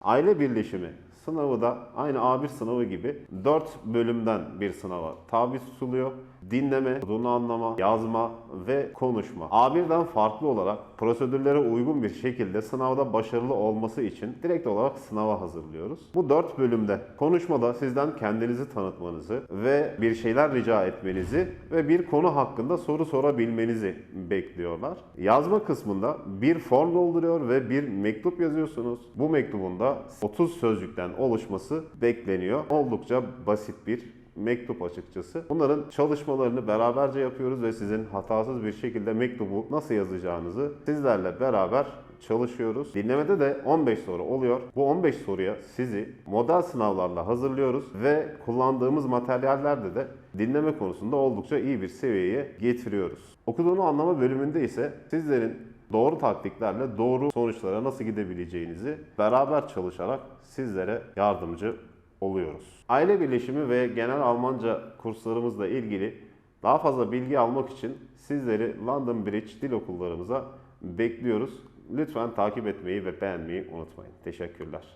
Aile birleşimi sınavı da aynı A1 sınavı gibi 4 bölümden bir sınava tabi tutuluyor. Dinleme, okuduğunu anlama, yazma ve konuşma. A1'den farklı olarak prosedürlere uygun bir şekilde sınavda başarılı olması için direkt olarak sınava hazırlıyoruz. Bu 4 bölümde konuşmada sizden kendinizi tanıtmanızı ve bir şeyler rica etmenizi ve bir konu hakkında soru sorabilmenizi bekliyorlar. Yazma kısmında bir form dolduruyor ve bir mektup yazıyorsunuz. Bu mektubun da 30 sözcükten oluşması bekleniyor. Oldukça basit bir mektup açıkçası. Bunların çalışmalarını beraberce yapıyoruz ve sizin hatasız bir şekilde mektubu nasıl yazacağınızı sizlerle beraber çalışıyoruz. Dinlemede de 15 soru oluyor. Bu 15 soruya sizi model sınavlarla hazırlıyoruz ve kullandığımız materyallerde de dinleme konusunda oldukça iyi bir seviyeye getiriyoruz. Okuduğunu anlama bölümünde ise sizlerin doğru taktiklerle doğru sonuçlara nasıl gidebileceğinizi beraber çalışarak sizlere yardımcı oluyoruz. Aile birleşimi ve genel Almanca kurslarımızla ilgili daha fazla bilgi almak için sizleri London Bridge dil okullarımıza bekliyoruz. Lütfen takip etmeyi ve beğenmeyi unutmayın. Teşekkürler.